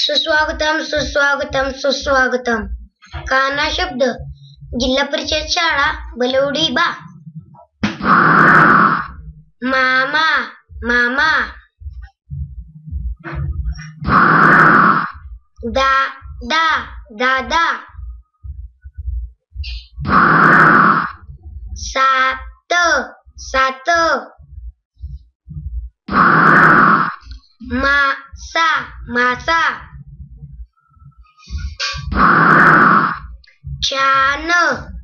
सुस्वागतम सुस्वागतम सुस्वागतम. काना शब्द. जिल्हा परिषद शाळा बलवडी बा. मामा मामा. दा दा दादा. सात सात. मासा मासा.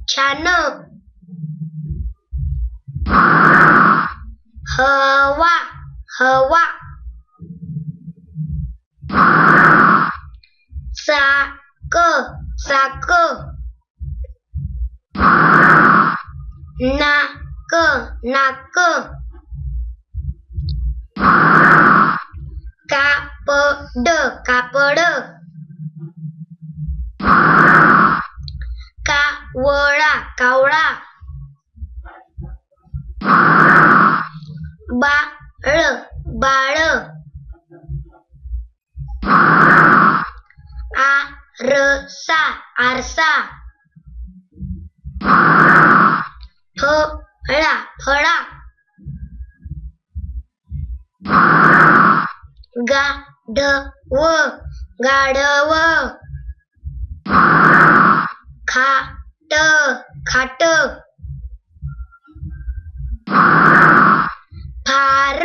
channel wa, hwa wa, sa cơ sa cơ na cơ na cơ cà pơ đơ cà pơ đơ वळा कावळा. बाळ बाळ. आरसा आरसा. फळा फळा. गाढव गाढव. खा खाट खाट फार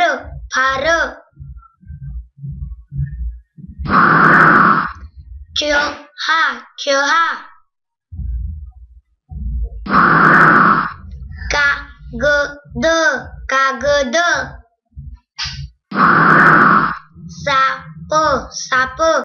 फार चहा चहा कागद कागद साप साप